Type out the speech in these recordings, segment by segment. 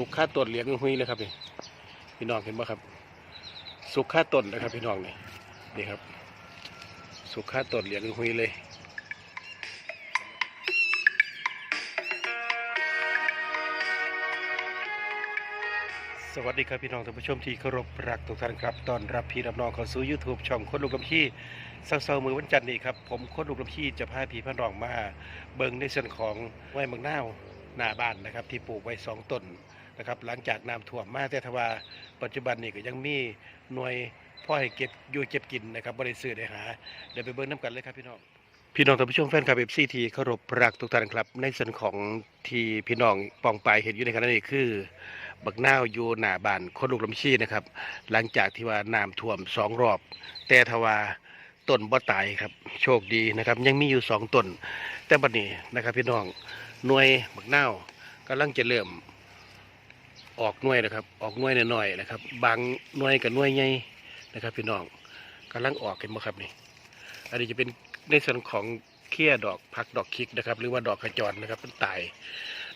สุกค่าต้นเหลียงหุยเลยครับนี่พี่น้องเห็นไหมครับ สุกค่าต้นนะครับ พี่น้องนี่นี่ครับ สุกค่าต้นเหลียงหุยเลยสวัสดีครับพี่น้องท่านผู้ชมที่เคารพรักทุกท่านครับตอนรับพี่รับน้องเข้าสู่ YouTube ช่องคนลูกลำพี่เศร้าๆมือวันจันทร์นี้ครับผมคนลูกลำพี่จะพาพี่พี่น้องมาเบิ่งในส่วนของไว้เมืองนาวหน้าบ้านนะครับ ที่ปลูกไว้สองต้น นะครับหลังจากน้ำท่วมมาแต่ทว่าปัจจุบันนี้ก็ยังมีหน่วยพ่อให้เก็บอยู่เก็บกินนะครับบริสุทธิ์ได้หาเดี๋ยวไปเบิ่งน้ำกันเลยครับพี่น้องพี่น้องท่านผู้ชมแฟนคลับเอฟซีทีเคารพรักทุกท่านครับ ในส่วนของที่พี่น้องปองไปายเห็นอยู่ในขณะนี้คือ บักนาวอยู่หน้าบ้านคนลูกลำชีนะครับ หลังจากที่ว่าน้ำท่วมสองรอบ แต่ทว่าต้นบ่ตายครับโชคดีนะครับ ยังมีอยู่สองต้น แต่บัดนี้นะครับ พี่น้องหน่วยบักนาวกำลังจะเริ่ม ออกหน่วยนะครับ ออกหน่วยหน่อยๆนะครับ บางหน่วยกับหน่วยใหญ่นะครับ พี่น้องกำลังออกกันบ่ครับนี่ อันนี้จะเป็นในส่วนของเขี้ยดอกผักดอกคิกนะครับ หรือว่าดอกขจรนะครับมันตาย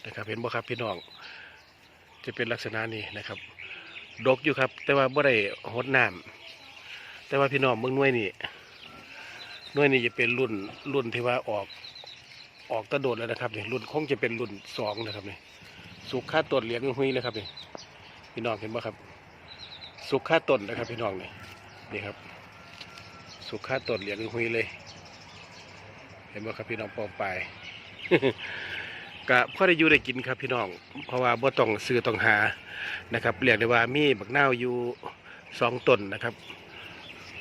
นะครับ เห็นบ่ครับพี่น้อง จะเป็นลักษณะนี้นะครับ ดกอยู่ครับ แต่ว่าบ่ได้หดน้ำแต่ว่าพี่น้องเมืองหน่วยนี่หน่วยนี่จะเป็นรุ่นรุ่นที่ว่าออกออกตะโดดแล้วนะครับนี่รุ่นคงจะเป็นรุ่นสองนะครับนี่ สุกค่าต้นเหลียงหุยเลยครับนี่พี่น้องเห็นบ่ครับ สุกค่าต้นนะครับ พี่น้องนี่นี่ครับ สุกค่าต้นเหลียงหุยเลย เห็นบ่ครับพี่น้องปองไปกะพ่อได้อยู่ได้กินครับพี่น้อง เพราะว่าบ่ต้องซื้อต้องหานะครับเรียกได้ว่ามีบักนาวอยู่สองต้นนะครับ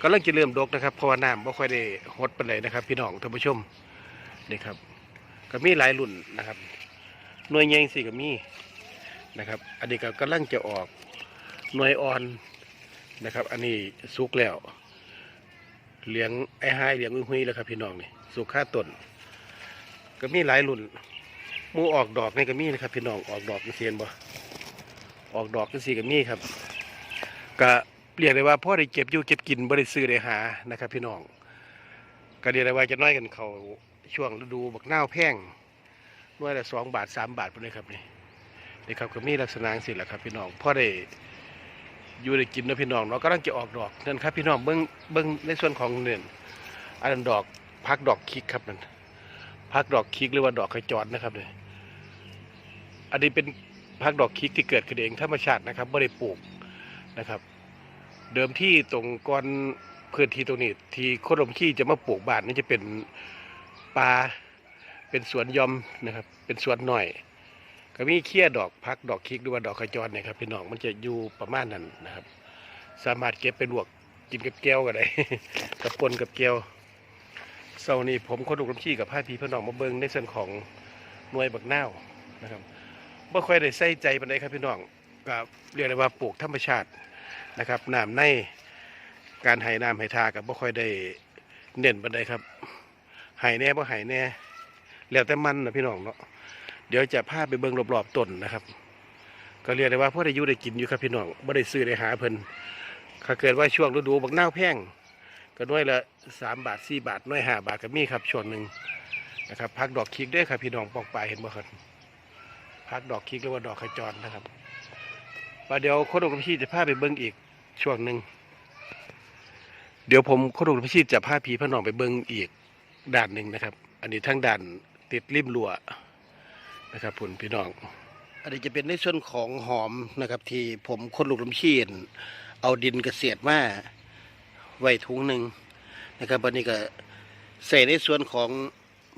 ก็เริ่มจะเริ่มดกนะครับเพราะว่าน้ำบ่ค่อยได้หดไปานใดนะครับ พี่น้องท่านผู้ชมนี่ครับ ก็มีหลายรุ่นนะครับ หน่วยใหญ่สิก็มีนะครับ อันนี้ก็กำลังจะออกหน่วยอ่อนนะครับ อันนี้สุกแล้วเลี้ยงไอ้ไห้เลี้ยงอุ้ยหุยแล้วครับพี่น้องนี่สุกค่าต้นก็มีหลายรุ่นมูออกดอกนี่ก็มีนะครับพี่น้องออกดอกจังซี่เห็นบ่ออกดอกจังซี่ก็มีครับก็เรียกได้ว่าพ่อได้เก็บอยู่เก็บกินบ่ได้ซื้อได้หานะครับ พี่น้องก็เรียกได้ว่าจะน้อยกันเขาช่วงฤดูบักนาแพง น่วยละสองบาทสามบาทพุ่นเลยครับนี่นี่ครับก็มีลักษณะสิแหละครับ พี่น้องพ่อได้อยู่ได้กินนะพี่น้องเนาะกำลังจะออกดอกนั่นครับ พี่น้องเบิ้งเบิ้งในส่วนของเนื่นอันนั้นดอกพักดอกคิกครับนั่นพักดอกคิกหรือว่าดอกขจรนะครับเนี่ยอันนี้เป็นพักดอกคิกที่เกิดขึ้นเองธรรมชาตินะครับไม่ได้ปลูกนะครับ เดิมที่ตรงก้อนพื้นที่ตรงนี้ ที่โคดมขี้จะมาปลูกบ้านนี่จะเป็นป่า เป็นสวนยอมนะครับ เป็นสวนหน่อย ก็มีเขี้ยดอกพักดอกคิกหรือว่าดอกขจรเนี่ยครับพี่น้องมันจะอยู่ประมาณนั้นนะครับ สามารถเก็บไปลวกกินกับแก้วก็ได้กับปนกับแก้วเสาร์นี้ผมคนดุกลมขี้กับพาพี่พี่น้องมาเบิ่งในส่วนของหน่วยบักนาวนะครับบ่ค่อยได้ใส่ใจปานใดครับพี่น้องก็เรียกได้ว่าปลูกธรรมชาตินะครับน้ำในการให้น้ำให้ทากับบ่ค่อยได้เน้นปานใดครับให้แน่บ่ให้แน่ แล้วแต่มันนะพี่น้องเนาะเดี๋ยวจะพาไปเบิ่งรอบๆต้นนะครับ ก็เรียกได้ว่าพ่อได้ยู่ได้กินอยู่ครับพี่น้องบ่ได้ซื้อได้หาเพิ่นถ้าเกิดว่าช่วงฤดูบักนาแพงก็น้อยละสามบาทสี่บาทน้อยห้าบาทก็มีครับช่วงหนึ่งนะครับพักดอกคิกด้วยครับพี่น้องปองปลายเห็นบ่ครับพักดอกคิกหรือว่าดอกขจรนะครับว่าเดี๋ยวโคดกพี่จะพาไปเบิ้งอีกช่วงหนึ่งเดี๋ยวผมโคดกพี่จะพาพี่พน้องไปเบิ้งอีกด่านหนึ่งนะครับ อันนี้ทั้งด่าน ติดริมรั้วนะครับผุนพี่น้อง อันนี้จะเป็นในส่วนของหอมนะครับ ที่ผมคนลูกลำชีนเอาดินเกษตรมาไว้ถุงหนึ่งนะครับวันนี้ก็ใส่ในส่วนของ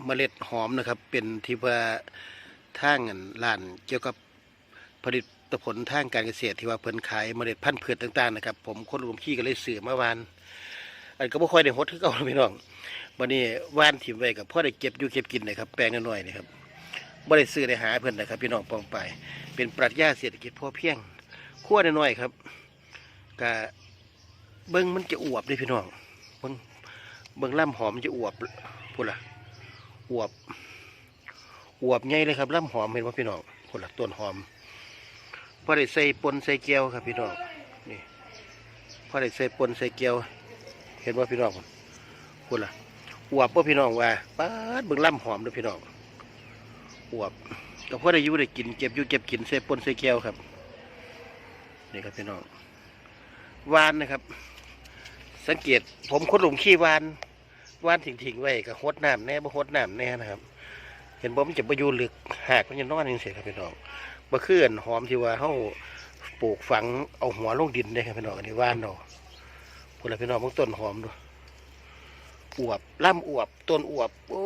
เมล็ดหอมนะครับ เป็นที่ว่าทางอันร้านเกี่ยวกับผลิตผลทางการเกษตรที่ว่าเพิ่นขายเมล็ดพันธุ์พืชต่างๆนะครับ ผมคนรวมขี้ก็เลยสื่อเมื่อวาน อันก็บ่ค่อยได้ฮดคือเก่าพี่น้องวันนี้ว่านถิ่มไว้กับพ่อได้เก็บอยู่เก็บกินนะครับแปลงน้อยๆนี่ครับบ่ได้ซื้อได้หาเพิ่อนนะครับ พี่น้องปองไป เป็นปรัชญาเศรษฐกิจพอเพียงขั้วน้อยๆครับกะเบิ่งมันจะอวบด้วยพี่น้องเบิ่งเบิ่งล่ำหอมมันจะอวบพูดละอวบอวบใหญ่เลยครับล่ำหอมเห็นว่าพี่น้องคนละต้นหอมพอได้ใส่ปนใส่เกียวครับพี่น้องนี่พอได้ใส่ปนใส่เกียว เห็นว่าพี่น้องคนละอวบว่าพี่น้องว่าป้าดเบิ่งล่ำหอมด้วยพี่น้องอวบก็พอได้อยู่ได้กินเก็บอยู่เก็บกินใส่ปนใส่เกียวครับนี่ครับพี่น้องวานนะครับ สังเกตผมขุดหลุมขี้วานวานทิ้งๆไว้กับหดน้ำแน่บ่หดน้ำแน่นะครับ เห็นบ่มันจะประยูลึกหากมันจะนอนยังเสียครับพี่น้องบ่คืออันหอมที่ว่าเฮาปลูกฝังเอาหัวลงดินได้ครับพี่น้องอันนี้ว่านเนาะ พุ่นลพี่น้องเบิ่งต้นหอมดูอวบล่ำอวบต้นอวบโอ้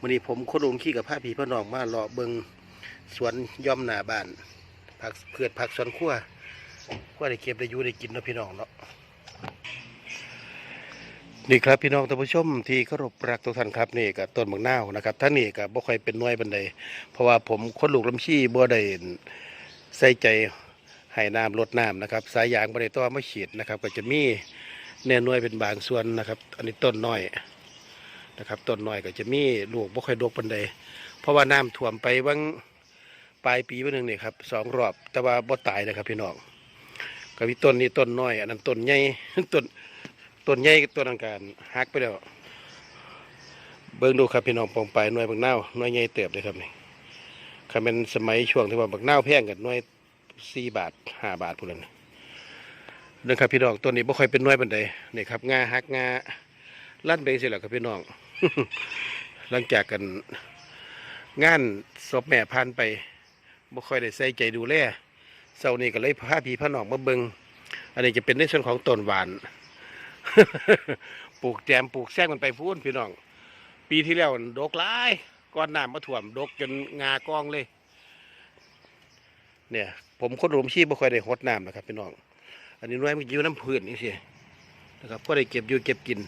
มื้อนี้ผมโคนลงขี้กับผ้าผีพ่น้องมาเลาะเบิงสวนย่อมหนาบ้านผักเพืชผักสวนครัวก็ได้เก็บได้ยูได้กินนะพี่น้องเนาะนี่ครับพี่น้องท่านผู้ชมที่เคารพรักทุกท่านครับนี่กับต้นมะนาวนะครับท่านนี่กับบ่ค่อยเป็นน่วยบันไดเพราะว่าผมคนลูกลำชี้บ่ได้ใส่ใจ ให้น้ำลดน้ำนะครับ สายยางบ่ได้ต่อมาฉีดนะครับ ก็จะมีแน่นวยเป็นบางส่วนนะครับ อันนี้ต้นน้อยนะครับต้นน้อยก็จะมีลูกบ่ค่อยดกบันไดเพราะว่าน้ำท่วมไปบางปลายปีวันหนึ่งเนี่ยครับสองรอบแต่ว่าบ่ตายนะครับพี่น้องก็มีต้นนี้ต้นน้อย อันนั้นต้นใหญ่ต้นต้นใหญ่กับต้นอังการหักไปแล้วเบิ่งดูครับพี่น้องปองไปหน่วยบักนาหน่วยใหญ่เติบเลยครับนี่คันเป็นสมัยช่วงที่ว่าบักนาแพงกันหน่วย สี่บาทห้าบาทพุ่นละนี่เรื่องครับพี่น้องต้นนี้บ่ค่อยเป็นน่วยบันไดนี่ครับงาหักงาลั่นไปเสิแหละครับพี่น้อง หลังจากกันงานศพแม่ผ่านไปบ่ค่อยได้ใส่ใจดูแลเสาร์นี้ก็เลยพาพี่พาน้องมาเบิงอันนี้จะเป็นในส่วนของต้นหวาน ปลูกแจมปลูกแซงมันไปพูนพี่น้อง ปีที่แล้วดกหลายก้อนน้ำมาถ่วมดกจนงากองเลย เนี่ย ผมคนรวมชีพไม่ค่อยได้หดน้ำนะครับพี่น้อง อันนี้น้อยมันอยู่น้ำพื้นนี่สินะครับก็ได้เก็บอยู่เก็บกิน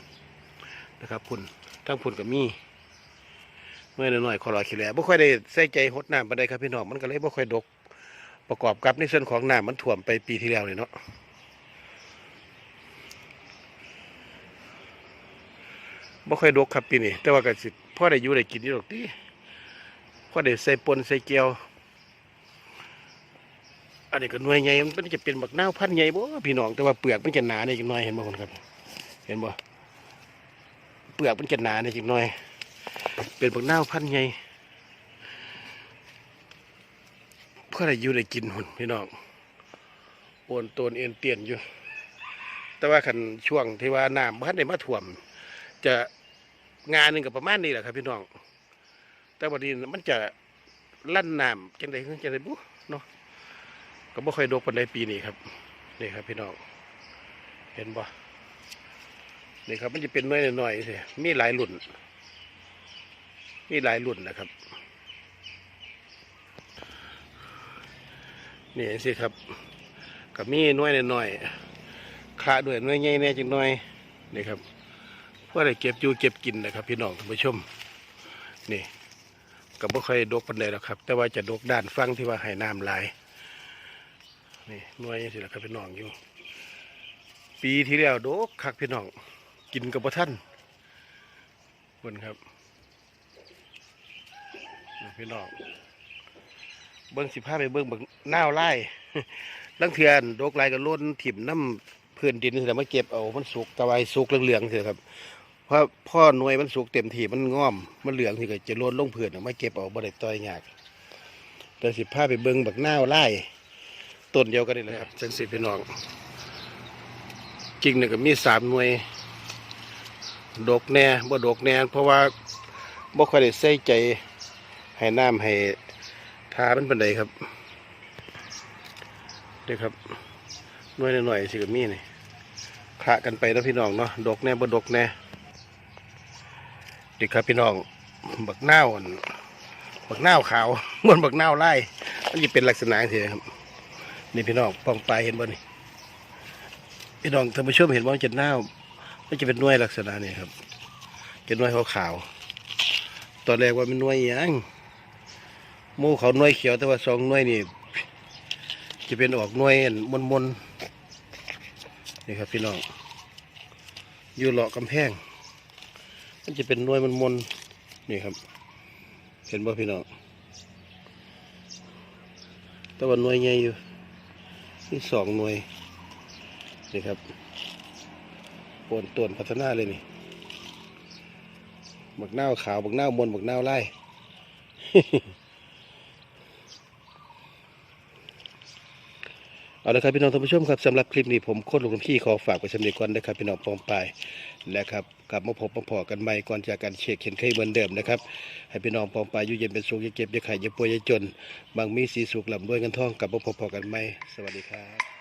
นะครับพุ่นทั้งพุ่นกับมีเมื่อหน่อยๆขอรอขี้แหล่ไม่ค่อยได้ใส่ใจหดน้ำปานใดครับพี่น้องมันก็เลยไม่ค่อยดก ประกอบกับในส่วนของน้ำมันถ่วมไปปีที่แล้วเลยเนาะบ่ค่อยดกครับปีนี้แต่ว่าก็สิพ่อได้อยู่ได้กินนี่ดอกติพ่อได้ใส่ปนใส่เกียว อันนี้ก็หน่วยใหญ่มันจะเป็นบักนาวพันธุ์ใหญ่บ่พี่น้องแต่ว่าเปลือกมันจะหนาในจักหน่อยเห็นบ่คนครับ เห็นบ่เปลือกมันจะหนาในจักหน่อย เป็นบักนาวพันธุ์ใหญ่พ่อได้อยู่ได้กินหุ่นพี่น้องโอนโตนเอ็นเตียนอยู่ แต่ว่าคันช่วงที่ว่าน้ำบ่ทันได้มาท่วม จะงานหนึ่งกับประมาณนี้แหละครับ พี่น้อง แต่วันนี้มันจะลั่นน้ำจังใดจังใดบุเนาะ ก็บ่ค่อยดกปานใดปีนี้ครับนี่ครับพี่น้องเห็นบ่นี่ครับมันจะเป็นน้อยหน่อยสิมีหลายรุ่น มีหลายรุ่นนะครับ นี่สิครับกับมีน้อยหน่อยคละด้วยน้อยใหญ่แน่จังน้อยนี่ครับว่าได้เก็บอยู่เก็บกินนะครับ พี่น้องท่านผู้ชม นี่ก็บ่ค่อยดกปานใดหรอกครับ แต่ว่าจะดกด้านฟังที่ว่าให้น้ำหลาย นี่หน่วยยังสิละครับพี่น้องอยู่ ปีที่แล้วโดกคักพี่น้อง กินกับบ่ท่านคนครับพี่น้องเบิ้งสิบห้าไปเบิ้งเบิ้งน้าวไล่ลังเทือนโดกลายก็ล้นถิ่มน้ำพื้นดินแต่มาเก็บเอามันสุกตะไวสุกเหลืองๆเถอะครับเพราะพ่อหน่วยมันสุกเต็มที่มันง่อมมันเหลืองที่ก็จะล้นลงพื้นเอามาเก็บเอาบ่ได้ต่อยยากแต่สิพาไปเบิ่งบักนาวไล่ ต้นเดียวกันนี่แหละครับจังสิพี่น้องจริงเนี่ยก็มีสามหน่วย ดกแน่บ่ดกแน่เพราะว่าบ่ค่อยได้ใส่ใจให้น้ำให้ทามันเป็นไดครับเด้อครับหน่วยหน่อยๆสิก็มีนี่คละกันไปแล้วพี่น้องเนาะดกแน่บ่ดกแน่ดีครับพี่น้องบักนาวอั่นบักนาวขาวเหมือนบักนาวไล่มันจะเป็นลักษณะทีครับ นี่พี่น้องปองปลายเห็นบ่นี่พี่น้องท่านผู้ชมเห็นว่ามันจะนาวมันจะเป็นน่วยลักษณะนี้ครับจะน่วยขาวๆตอนแรกว่ามันน่วยยังมูเขาน่วยเขียวแต่ว่าสองน่วยนี่จะเป็นออกน่วยมนมนนี่ครับพี่น้องอยู่เลาะกำแพง มันจะเป็นน่วยมันมนนี่ครับ เห็นบ่พี่น้องแต่ว่าน่วยใหญ่อยู่ นี่สองหน่วยนี่ครับปนตวนพัฒนาเลยนี่บักนาวขาวบักนาวมนบักนาวไล่ เอาละครับพี่น้องท่านผู้ชมครับสำหรับคลิปนี้ผมโคตรลุงพี่ขอฝากไปสำเร็จก่อนนะครับพี่น้องปองปายนะครับกลับมาพบมาพอกันใหม่ก่อนจากการเช็คเห็นเคยเหมือนเดิมนะครับให้พี่น้องปองปายอยู่เย็นเป็นสุขอย่าเก็บอย่าไข่อย่าป่วยอย่าจน บางมีสีสุขลำด้วยกันท่องกลับมาพบพอกันใหม่สวัสดีครับ